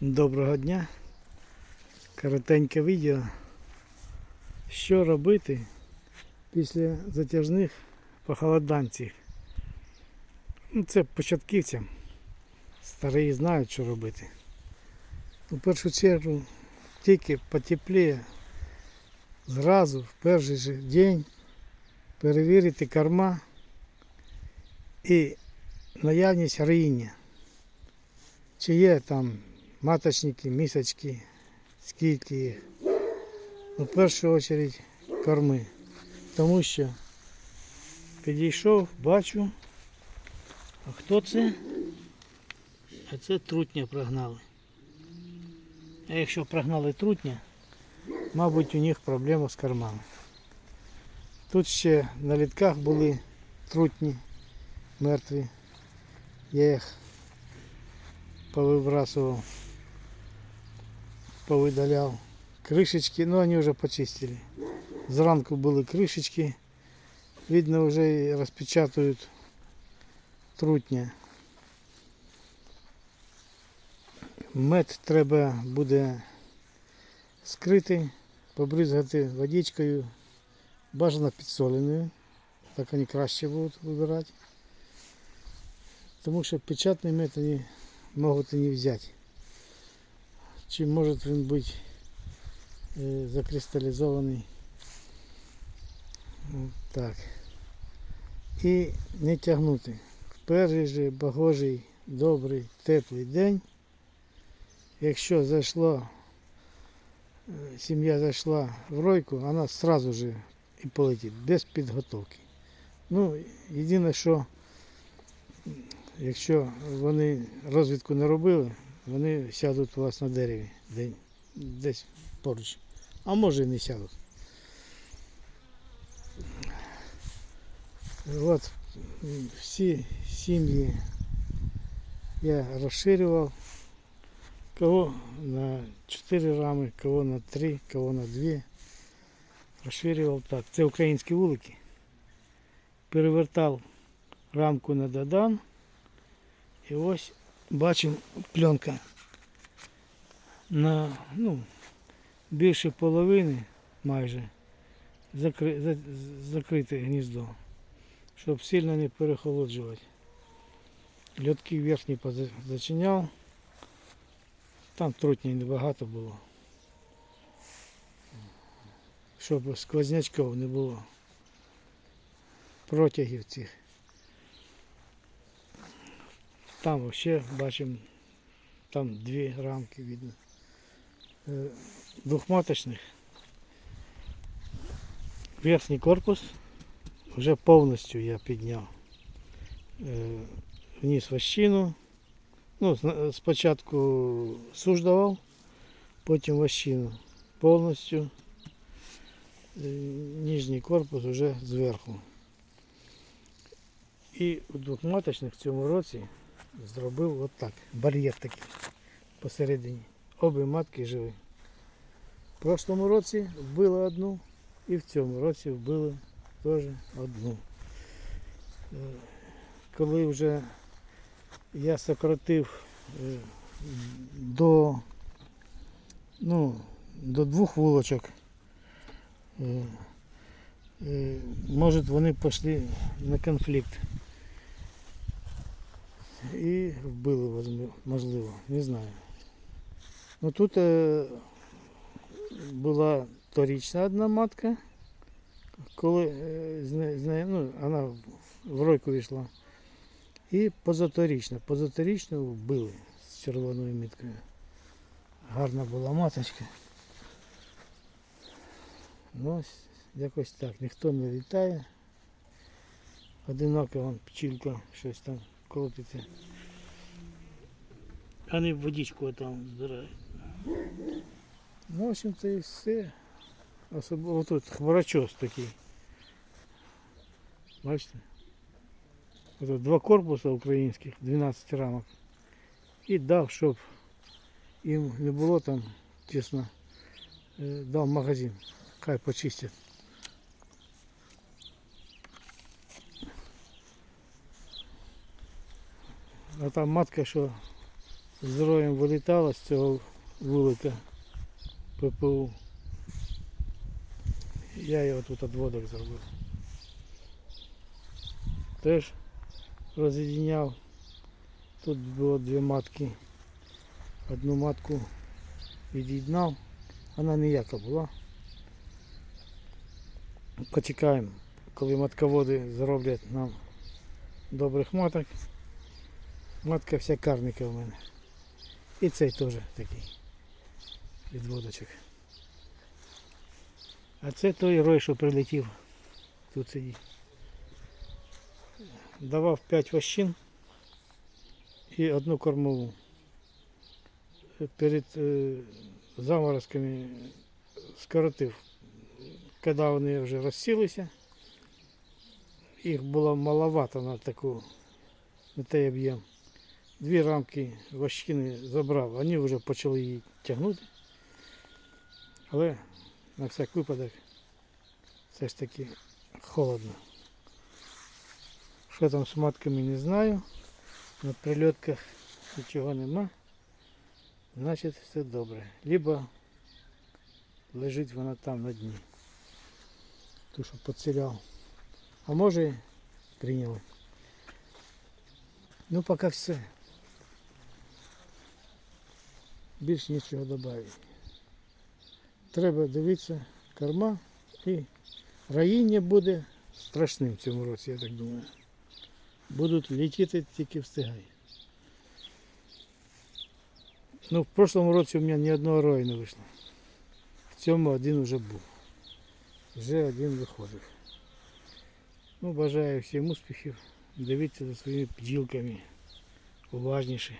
Доброго дня. Коротеньке відео. Що робити після затяжних похолоданців? Ну, це початківцям. Старі знають, що робити. У першу чергу тільки потепліє зразу в перший же день перевірити корма і наявність роїння. Чи є там маточники, місочки, скільки їх. Ну, в першу чергу корми. Тому що підійшов, бачу. А хто це? А це трутня прогнали. А якщо прогнали трутня, мабуть у них проблема з кормами. Тут ще на літках були трутні мертві. Я їх повыбрасывал, повыдалял. Крышечки, ну они уже почистили. Зранку були кришечки. Видно, вже і розпечатують трутня. Мед треба буде скрити, побризгати водичкою, бажано підсоленою. Так вони краще будуть вибирати. Тому що печатний мед вони могут и не взять. Чи может він бути е, закристалізований. Так. І не тягнути. В перший же богожий, добрий, теплий день. Якщо зайшла, е, сім'я зайшла в ройку, вона сразу же і полетить, без підготовки. Ну, єдине, що якщо вони розвідку не робили, вони сядуть у вас на дереві де- десь поруч. А може і не сядуть. От всі сім'ї я розширював. Кого на 4 рами, кого на 3, кого на 2. Розширював так. Це українські вулики. Перевертав рамку на додан. І ось бачимо пленка на ну, більше половини майже закри, за, закрите гніздо, щоб сильно не перехолоджувати. Льотки верхні зачиняв, там трутні небагато було. Щоб сквознячків не було. Протягів цих. Там вообще бачимо, там дві рамки видно. Е, Двохматочних. Верхній корпус вже повністю я підняв. Е, Вниз вощину. Ну, спочатку суш давав, потім вощину. Повністю е, нижній корпус вже зверху. І у двохматочних в цьому році зробив отак. Бар'єр такий посередині. Обі матки живі. В прошлому році вбили одну і в цьому році вбили теж одну. Е, Коли вже я сократив е, до, ну, до двох вулочок, е, може вони пішли на конфлікт. І вбили, можливо, не знаю. Ну тут е, була торічна одна матка, коли е, з нею, ну, вона в ройку війшла. І позаторічна. Позаторічну вбили з червоною міткою. Гарна була маточка. Ну, ось якось так. Ніхто не літає. Одинока вон пчілка щось там крутиться. Вони водичку там збирають. Ну, в общем-то і все. Особливо тут хворочос такий. Бачите? Ось два корпуси українських, 12 рамок. І дав, щоб їм не було там тісно, е, дав магазин. Хай почистять. А там матка, що з роєм вилітало з цього вулика ППУ. Я його тут відводок зробив. Теж роз'єдняв. Тут було дві матки. Одну матку від'єднав. Вона ніяка була. Почекаємо, коли матководи зроблять нам добрих маток. Матка вся карника в мене. І цей теж такий відводочок. А це той рой, що прилетів. Тут сидить. Давав 5 вощин і одну кормову. Перед е, заморозками скоротив. Коли вони вже розсілися, їх було маловато на таку, на той об'єм. Дві рамки вощини забрав, вони вже почали її тягнути. Але на всяк випадок все ж таки холодно. Що там з матками не знаю. На прильотках нічого нема. Значить все добре. Либо лежить вона там на дні. Ту, що потеряв. А може прийняли. Ну поки все. Більш нічого додати. Треба дивитися корма і раїння буде страшним в цьому році, я так думаю. Будуть летіти тільки встигай. Ну, в прошлому році у мене ні одного рою не вийшло. В цьому один вже був. Вже один виходив. Ну, бажаю всім успіхів. Дивіться за своїми бджілками уважніше.